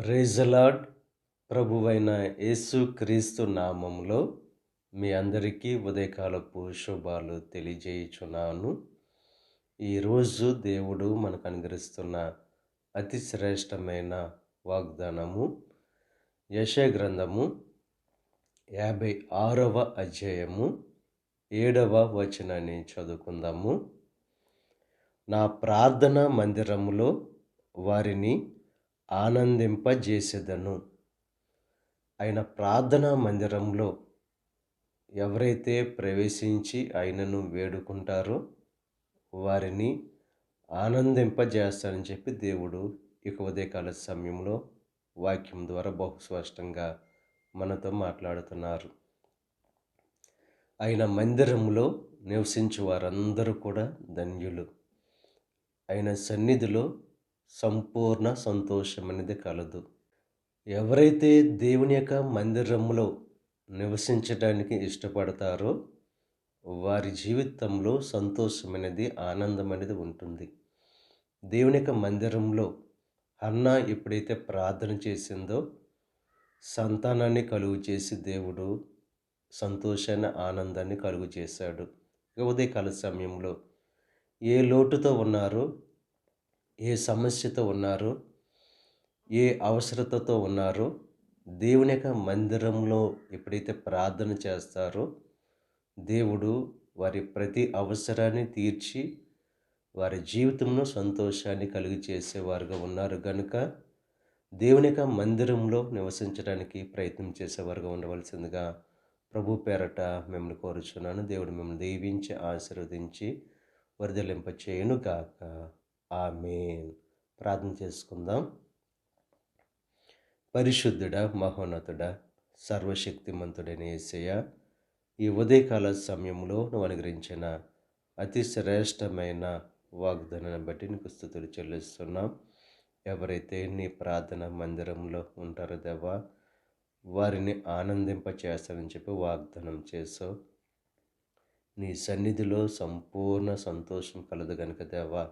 ప్రైజలాడ్ ప్రభువైన యేసు క్రీస్తు నామంలో మీ అందరికీ ఉదయకాలపు శుభాలు తెలియజేయుచున్నాను. ఈరోజు దేవుడు మనకు అనుగ్రహిస్తున్న అతి శ్రేష్టమైన వాగ్దానము యశగ్రంథము యాభై ఆరవ అధ్యాయము ఏడవ వచనాన్ని చదువుకుందాము. నా ప్రార్థన మందిరములో వారిని ఆనందింపజేసేదను. ఆయన ప్రార్థనా మందిరంలో ఎవరైతే ప్రవేశించి ఆయనను వేడుకుంటారో వారిని ఆనందింపజేస్తానని చెప్పి దేవుడు ఇక ఉదయకాల సమయంలో వాక్యం ద్వారా బహుస్పష్టంగా మనతో మాట్లాడుతున్నారు. ఆయన మందిరంలో నివసించే వారందరూ కూడా ధన్యులు. ఆయన సన్నిధిలో సంపూర్ణ సంతోషం అనేది కలదు. ఎవరైతే దేవుని యొక్క మందిరంలో నివసించడానికి ఇష్టపడతారో వారి జీవితంలో సంతోషం అనేది ఆనందం అనేది ఉంటుంది. దేవుని యొక్క మందిరంలో అన్న ఎప్పుడైతే ప్రార్థన చేసిందో సంతానాన్ని కలుగు చేసి దేవుడు సంతోషాన్ని ఆనందాన్ని కలుగు చేశాడు. ఉదయకాల సమయంలో ఏ లోటుతో ఉన్నారో ఏ సమస్యతో ఉన్నారో? ఏ అవసరతతో ఉన్నారో? దేవుని యొక్క మందిరంలో ఎప్పుడైతే ప్రార్థన చేస్తారో దేవుడు వారి ప్రతి అవసరాన్ని తీర్చి వారి జీవితంలో సంతోషాన్ని కలిగి చేసేవారుగా ఉన్నారు. కనుక దేవుని యొక్క మందిరంలో నివసించడానికి ప్రయత్నం చేసేవారుగా ఉండవలసిందిగా ప్రభు పేరట మిమ్మల్ని కోరుచున్నాను. దేవుడు మిమ్మల్ని దీవించి ఆశీర్వదించి వరదలింప చేయను గాక ఆమె ప్రార్థన చేసుకుందాం. పరిశుద్ధుడ మహోన్నతుడ సర్వశక్తిమంతుడైన ఏసయ్య ఈ ఉదయకాల సమయంలో నువ్వు అనుగ్రహించిన అతి శ్రేష్టమైన వాగ్దానాన్ని బట్టి నీకు స్థుతులు చెల్లిస్తున్నాం. ఎవరైతే నీ ప్రార్థన మందిరంలో ఉంటారో దేవా వారిని ఆనందింప చేస్తానని చెప్పి వాగ్దానం చేసావు నీ సన్నిధిలో సంపూర్ణ సంతోషం కలదు కనుక దేవా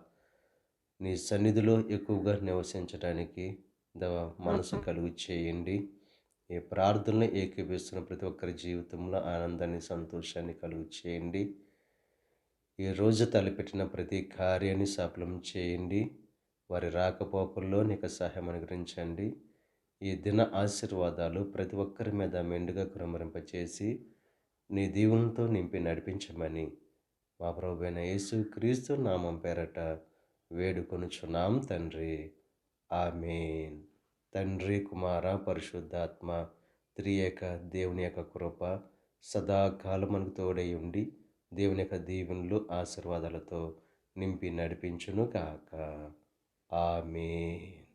నీ సన్నిధిలో ఎక్కువగా నివసించడానికి దేవ మనసు కలుగు చేయండి. ఈ ప్రార్థనలు ఏకీపిస్తున్న ప్రతి ఒక్కరి జీవితంలో ఆనందాన్ని సంతోషాన్ని కలుగు చేయండి. ఈ రోజు తలపెట్టిన ప్రతి కార్యాన్ని సఫలం చేయండి. వారి రాకపోకల్లో నీకు సహాయం అనుగ్రహించండి. ఈ దిన ఆశీర్వాదాలు ప్రతి ఒక్కరి మీద మెండుగా కురమరింపచేసి నీ దీవులతో నింపి నడిపించమని మా ప్రభువైన యేసు క్రీస్తు నామం పేరట వేడుకొనుచున్నాం తండ్రి. ఆమెన్. తండ్రి కుమార పరిశుద్ధాత్మ త్రియేక దేవుని యొక్క కృప సదాకాలం మనకు తోడై ఉండి దేవుని యొక్క దీవెనలు ఆశీర్వాదాలతో నింపి నడిపించును కాక ఆమెన్.